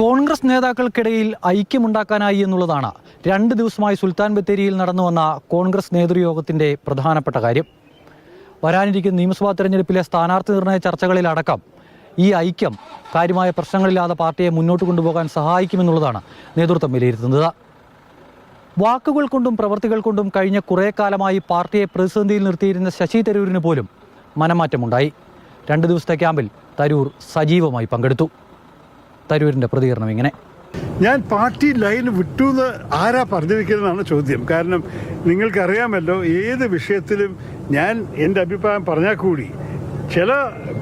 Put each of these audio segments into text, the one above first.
കോൺഗ്രസ് നേതാക്കൾക്കിടയിൽ ഐക്യമുണ്ടാക്കാനായി എന്നുള്ളതാണ് രണ്ട് ദിവസമായി സുൽത്താൻ ബത്തേരിയിൽ നടന്നു വന്ന കോൺഗ്രസ് നേതൃയോഗത്തിന്റെ പ്രധാനപ്പെട്ട കാര്യം. വരാനിരിക്കുന്ന നിയമസഭാ തെരഞ്ഞെടുപ്പിലെ സ്ഥാനാർത്ഥി നിർണയ ചർച്ചകളിലടക്കം ഈ ഐക്യം കാര്യമായ പ്രശ്നങ്ങളില്ലാതെ പാർട്ടിയെ മുന്നോട്ട് കൊണ്ടുപോകാൻ സഹായിക്കുമെന്നുള്ളതാണ് നേതൃത്വം വിലയിരുത്തുന്നത്. വാക്കുകൾ കൊണ്ടും പ്രവർത്തികൾ കൊണ്ടും കഴിഞ്ഞ കുറേ കാലമായി പാർട്ടിയെ പ്രതിസന്ധിയിൽ നിർത്തിയിരുന്ന ശശി തരൂരിന് പോലും മനമാറ്റമുണ്ടായി. രണ്ട് ദിവസത്തെ ക്യാമ്പിൽ തരൂർ സജീവമായി പങ്കെടുത്തു. തരൂരിന്റെ പ്രതികരണം ഇങ്ങനെ. ഞാൻ പാർട്ടി ലൈൻ വിട്ടു എന്ന് ആരാ പറഞ്ഞിരിക്കുന്നതാണ് ചോദ്യം. കാരണം നിങ്ങൾക്കറിയാമല്ലോ ഏത് വിഷയത്തിലും ഞാൻ എന്റെ അഭിപ്രായം പറഞ്ഞാൽ കൂടി ചില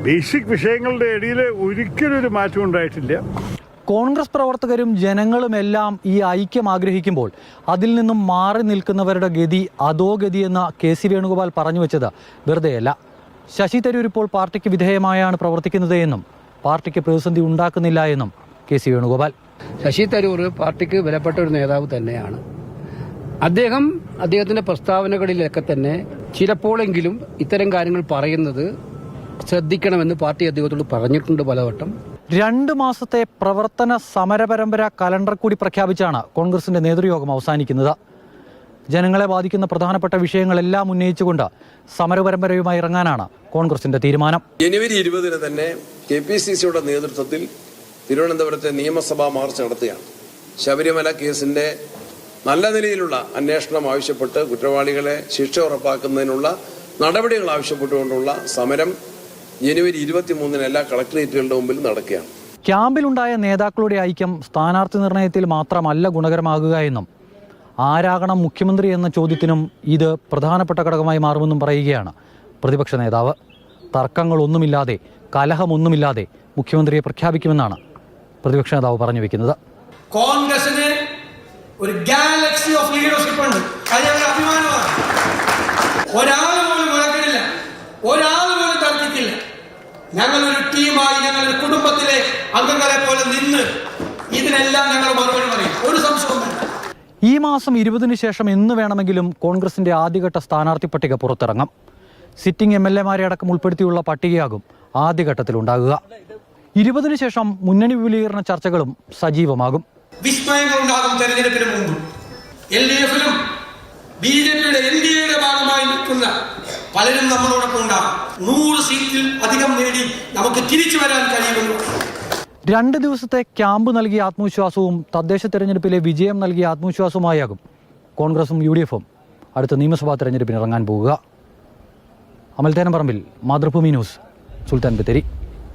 ബേസിക് വിഷയങ്ങളുടെ ഇടയിൽ ഒരിക്കലും ഒരു മാറ്റം ഉണ്ടായിട്ടില്ല. കോൺഗ്രസ് പ്രവർത്തകരും ജനങ്ങളും എല്ലാം ഈ ഐക്യം ആഗ്രഹിക്കുമ്പോൾ അതിൽ നിന്നും മാറി നിൽക്കുന്നവരുടെ ഗതി അതോ ഗതി എന്ന കെ സി വേണുഗോപാൽ പറഞ്ഞു വെച്ചത് വെറുതെയല്ല. ശശി തരൂർ ഇപ്പോൾ പാർട്ടിക്ക് വിധേയമായാണ് പ്രവർത്തിക്കുന്നത് എന്നും പാർട്ടിക്ക് പ്രതിസന്ധി ഉണ്ടാക്കുന്നില്ല എന്നും കെ സി വേണുഗോപാൽ. ശശി തരൂർ പാർട്ടിക്ക് വിലപ്പെട്ട ഒരു നേതാവ് തന്നെയാണ്. അദ്ദേഹം അദ്ദേഹത്തിന്റെ പ്രസ്താവനകളിലൊക്കെ തന്നെ ചിലപ്പോഴെങ്കിലും ഇത്തരം കാര്യങ്ങൾ പറയുന്നത് ശ്രദ്ധിക്കണമെന്ന് പാർട്ടി അദ്ദേഹത്തോട് പറഞ്ഞിട്ടുണ്ട് പലവട്ടം. രണ്ട് മാസത്തെ പ്രവർത്തന സമരപരമ്പര കലണ്ടർ കൂടി പ്രഖ്യാപിച്ചാണ് കോൺഗ്രസിന്റെ നേതൃയോഗം അവസാനിക്കുന്നത്. ജനങ്ങളെ ബാധിക്കുന്ന പ്രധാനപ്പെട്ട വിഷയങ്ങളെല്ലാം ഉന്നയിച്ചുകൊണ്ട് സമരപരമ്പരയുമായി ഇറങ്ങാനാണ് കോൺഗ്രസിന്റെ തീരുമാനം. ജനുവരി ഇരുപതിന് തന്നെ കെ പി സി സിയുടെ നേതൃത്വത്തിൽ തിരുവനന്തപുരത്തെ നിയമസഭാ മാർച്ച് നടത്തുകയാണ്. ശബരിമല കേസിന്റെ നല്ല നിലയിലുള്ള അന്വേഷണം ആവശ്യപ്പെട്ട് കുറ്റവാളികളെ ശിക്ഷ ഉറപ്പാക്കുന്നതിനുള്ള നടപടികൾ ആവശ്യപ്പെട്ടുകൊണ്ടുള്ള സമരം ജനുവരി ഇരുപത്തിമൂന്നിന് എല്ലാ കളക്ടറേറ്റുകളുടെ മുമ്പിൽ നടക്കുകയാണ്. ക്യാമ്പിലുണ്ടായ നേതാക്കളുടെ ഐക്യം സ്ഥാനാർത്ഥി നിർണയത്തിൽ മാത്രമല്ല ഗുണകരമാകുക എന്നും ആരാകണം മുഖ്യമന്ത്രി എന്ന ചോദ്യത്തിനും ഇത് പ്രധാനപ്പെട്ട ഘടകമായി മാറുമെന്നും പറയുകയാണ് പ്രതിപക്ഷ നേതാവ്. തർക്കങ്ങളൊന്നുമില്ലാതെ കലഹമൊന്നുമില്ലാതെ മുഖ്യമന്ത്രിയെ പ്രഖ്യാപിക്കുമെന്നാണ് പ്രതിപക്ഷ നേതാവ് പറഞ്ഞു വെക്കുന്നത്. കോൺഗ്രസിന് ഒരു ഗാലക്സി ഓഫ് ലീഡർഷിപ്പ് ഉണ്ട്. അഭിമാനമാണ്. ഒരാൾ പോലും മുഴക്കിടില്ല ഒരാൾ പോലും തർക്കിക്കില്ല. ഞങ്ങളൊരു ടീമായി ഞങ്ങളൊരു കുടുംബത്തിലെ അംഗങ്ങളെ പോലെ നിന്ന് ഇതിനെല്ലാം ഞങ്ങൾ മറുപടി പറയും. ഒരു വേണ്ട ഈ മാസം ഇരുപതിന് ശേഷം എന്ന് വേണമെങ്കിലും കോൺഗ്രസിന്റെ ആദ്യഘട്ട സ്ഥാനാർത്ഥി പട്ടിക പുറത്തിറങ്ങാം. സിറ്റിംഗ് എം എൽ എമാരെ അടക്കം ഉൾപ്പെടുത്തിയുള്ള പട്ടികയാകും ആദ്യഘട്ടത്തിലുണ്ടാകുക ഇരുപതിന് ശേഷം മുന്നണി വിപുലീകരണ ചർച്ചകളും സജീവമാകും. ഉണ്ടാകും ഭാഗമായി നിൽക്കുന്ന പലരും നമ്മളോടൊപ്പം ഉണ്ടാകും. നൂറ് സീറ്റിൽ അധികം നേടി നമുക്ക് തിരിച്ചു വരാൻ കഴിയുമെന്ന് രണ്ട് ദിവസത്തെ ക്യാമ്പ് നൽകിയ ആത്മവിശ്വാസവും തദ്ദേശ തെരഞ്ഞെടുപ്പിലെ വിജയം നൽകിയ ആത്മവിശ്വാസവുമായാകും കോൺഗ്രസും യു ഡി എഫും അടുത്ത നിയമസഭാ തെരഞ്ഞെടുപ്പിന് ഇറങ്ങാൻ പോവുക അമൽത്തേനം പറമ്പിൽ മാതൃഭൂമി ന്യൂസ് സുൽത്താൻ ബത്തേരി.